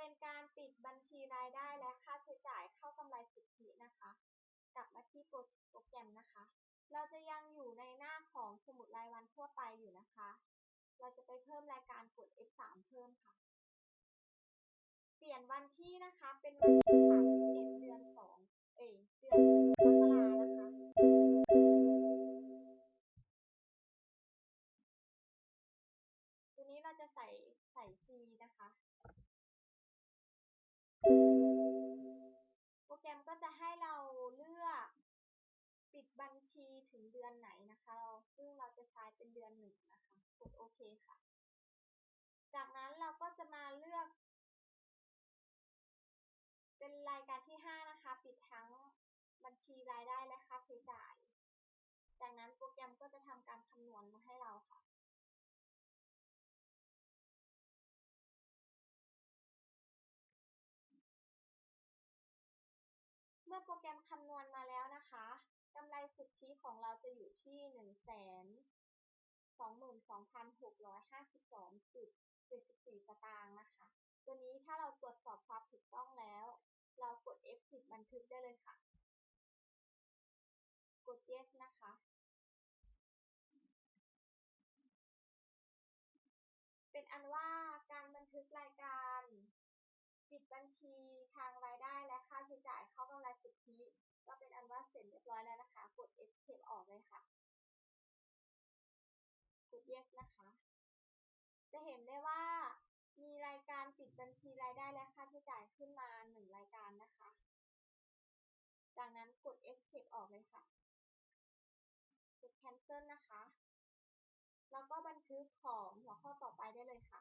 เป็นการปิดบัญชีรายได้และค่าใช้จ่ายเข้ากำไรสุทธินะคะ กลับมาที่โปรโปรแกรมนะคะ เราจะยังอยู่ในหน้าของสมุดรายวันทั่วไปอยู่นะคะ เราจะไปเพิ่มรายการกด F3 เพิ่มค่ะ เปลี่ยนวันที่นะคะเป็นวันที่31เดือน2เอยเดือนมกรานะคะตัวนี้เราจะใส่ใส่ C นะคะ บัญชีถึงเดือนไหนนะคะ เราซึ่งเราจะใช้เป็นเดือนหนึ่งนะคะ กดโอเคค่ะ จากนั้นเราก็จะมาเลือก เป็นรายการที่ 5 นะคะ ปิดทั้งบัญชีรายได้และค่าใช้จ่าย จากนั้นโปรแกรมก็จะทำการคำนวณมาให้เราค่ะเมื่อโปรแกรมคำนวณมาแล้วนะคะ กำไรสุทธิของเราจะอยู่ที่หนึ่งแสนสองหมื่นสองพันหกร้อยห้าสิบสองจุดเจ็ดสิบสี่สตางค์นะคะ ตัวนี้ถ้าเราตรวจสอบความถูกต้องแล้ว เรากด F10 บันทึกได้เลยค่ะ กด yes นะคะเป็นอันว่าการบันทึกรายการปิดบัญชีทางรายได้และค่าใช้จ่ายเข้ากำไรสุทธิก็เป็น ร็จเรียบร้อยแล้วนะคะ กด escape ออกเลยค่ะ กด yes นะคะ จะเห็นได้ว่ามีรายการปิดบัญชีรายได้และค่าใช้จ่ายขึ้นมาหนึ่งรายการนะคะ จากนั้นกด escape ออกเลยค่ะ กด cancel นะคะ แล้วก็บันทึกของหัวข้อต่อไปได้เลยค่ะ